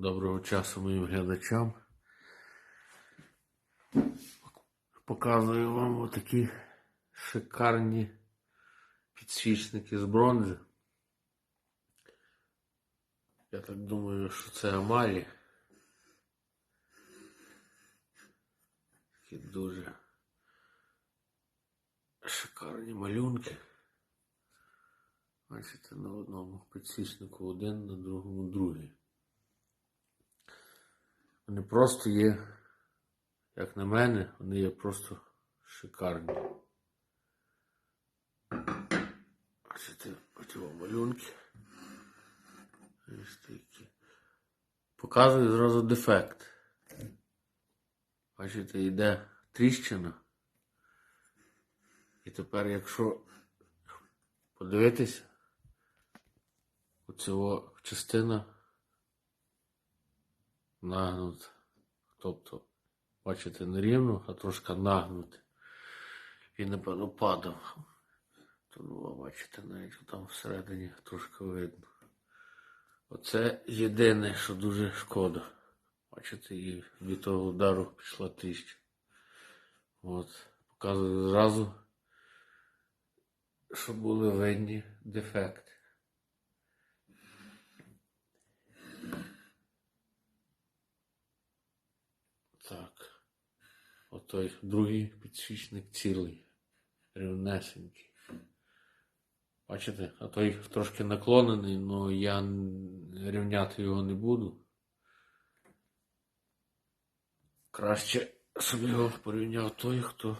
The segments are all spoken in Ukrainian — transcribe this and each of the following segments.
Доброго часу моїм глядачам. Показую вам отакі шикарні підсвічники з бронзи. Я так думаю, що це Амалі. Такі дуже шикарні малюнки. Бачите, на одному підсвічнику один, на другому другий. Вони просто є, як на мене, вони є просто шикарні. Бачите, оті о малюнки. Показую зразу дефект. Бачите, йде тріщина. І тепер, якщо подивитися, оцього частина нагнута. Тобто, бачите, не рівно, а трошки нагнути. Він, напевно, падав. Тут, о, бачите, навіть там всередині трошки видно. Оце єдине, що дуже шкода. Бачите, і від того удару пішла тріщина. От, показую зразу, що були видні дефекти. Так. Отой другий підсвічник цілий. Рівнесенький. Бачите, а той трошки наклонений, але я рівняти його не буду. Краще собі його порівняв той, хто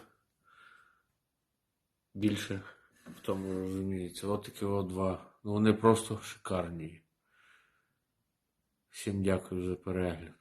більше в тому розуміється. От такі от два. Ну вони просто шикарні. Всім дякую за перегляд.